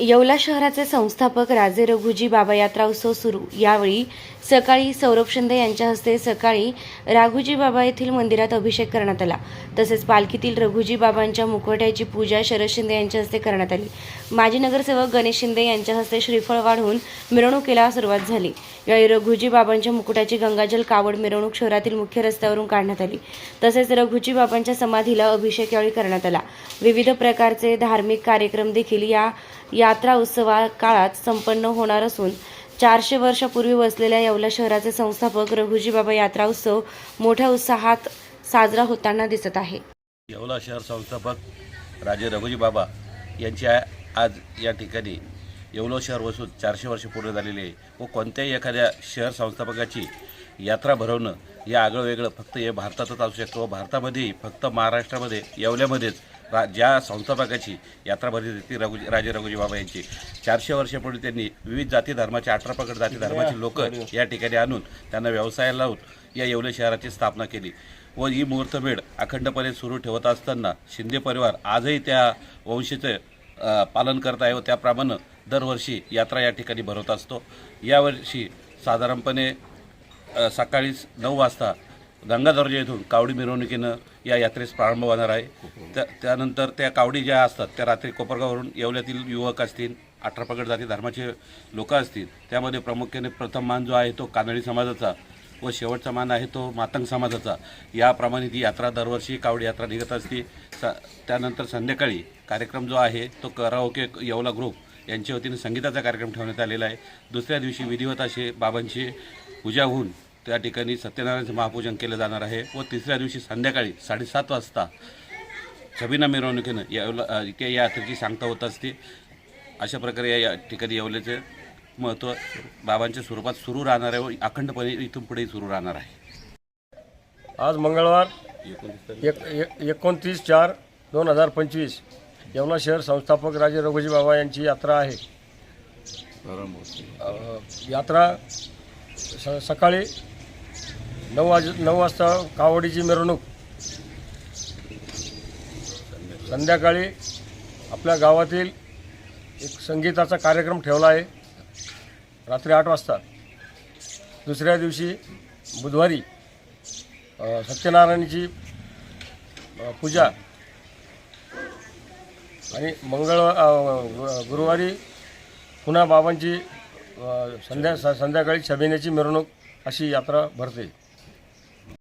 येवला शहराचे संस्थापक राजे रघुजी बाबा यात्रा उत्सव सुरू. यावेळी सकाळी सौरभ शिंदे यांच्या हस्ते सकाळी राघुजी बाबा येथील मंदिरात अभिषेक करण्यात आला. तसेच पालखीतील रघुजी बाबांच्या मुखवट्याची पूजा शरद शिंदे यांच्या हस्ते करण्यात आली. माजी नगरसेवक गणेश शिंदे यांच्या हस्ते श्रीफळ वाढवून मिरवणुकीला सुरुवात झाली. यावेळी रघुजी बाबांच्या मुकुटाची गंगाजल कावड मिरवणूक शहरातील मुख्य रस्त्यावरून काढण्यात आली. तसेच रघुजी बाबांच्या समाधीला अभिषेक यावेळी करण्यात आला. विविध प्रकारचे धार्मिक कार्यक्रम देखील या यात्रा उत्सवा काळात संपन्न होणार असून चारशे वर्षापूर्वी वसलेल्या येवला शहराचे संस्थापक रघुजी बाबा यात्रा उत्सव मोठ्या उत्साहात साजरा होताना दिसत आहे. येवला शहर संस्थापक राजे रघुजी बाबा यांची आज या ठिकाणी येवला शहर वसून चारशे वर्ष पूर्ण झालेले आहे. व कोणत्याही एखाद्या शहर संस्थापकाची यात्रा भरवणं या आगळं वेगळं फक्त हे भारतातच असू शकतं. व भारतामध्येही फक्त महाराष्ट्रामध्ये येवल्यामध्येच रा ज्या संस्थापकाची यात्रा भरली ती रघुजी राजे रघुजी बाबा यांची. चारशे वर्षापूर्वी त्यांनी विविध जाती धर्माचे अठरा पगड जाती धर्माचे लोक या ठिकाणी आणून त्यांना व्यवसायाला लावून या येवले शहराची स्थापना केली. व ही मुहूर्तमेढ अखंडपणे सुरू ठेवत असताना शिंदे परिवार आजही त्या वंशीचे पालन करत आहे व त्याप्रमाणे दरवर्षी यात्रा या ठिकाणी भरवत असतो. यावर्षी साधारणपणे सकाळी नऊ वाजता गंगाधर येथून कावडी मिरवणुकीनं या यात्रेस प्रारंभ होणार आहे. त्या त्यानंतर त्या कावडी ज्या असतात त्या रात्री कोपरगाववरून येवल्यातील युवक असतील अठरा पगड जाती धर्माचे लोक असतील त्यामध्ये प्रामुख्याने प्रथम मान जो आहे तो कानडी समाजाचा व शेवटचा मान आहे तो मातंग समाजाचा. याप्रमाणे ती यात्रा दरवर्षी कावडी यात्रा निघत असते. स त्यानंतर संध्याकाळी कार्यक्रम जो आहे तो कराओके येवला ग्रुप यांच्या वतीने संगीताचा कार्यक्रम ठेवण्यात आलेला आहे. दुसऱ्या दिवशी विधिवत असे बाबांची पूजा होऊन त्या ठिकाणी सत्यनारायणचं महापूजन केलं जाणार आहे व तिसऱ्या दिवशी संध्याकाळी साडेसात वाजता छबिना मिरवणुकीनं येवला अ, इथे या यात्रेची सांगता होत असते. अशा प्रकारे या- या ठिकाणी येवल्याचे महत्त्व बाबांच्या स्वरूपात सुरू राहणार आहे व अखंडपणे इथून पुढेही सुरू राहणार आहे. आज मंगळवार एक एक एकोणतीस चार दोन हजार पंचवीस येवला शहर संस्थापक राजे रघुजी बाबा यांची यात्रा आहे. यात्रा स सकाळी नऊ वाज नऊ वाजता कावडीची मिरवणूक. संध्याकाळी आपल्या गावातील एक संगीताचा कार्यक्रम ठेवला आहे. रात्री आठ वाजता. दुसऱ्या दिवशी बुधवारी सत्यनारायणची पूजा आणि मंगळ गुरुवारी पुन्हा बाबांची संध्या स- संध्याकाळी छबिण्याची मिरवणूक अशी यात्रा भरते.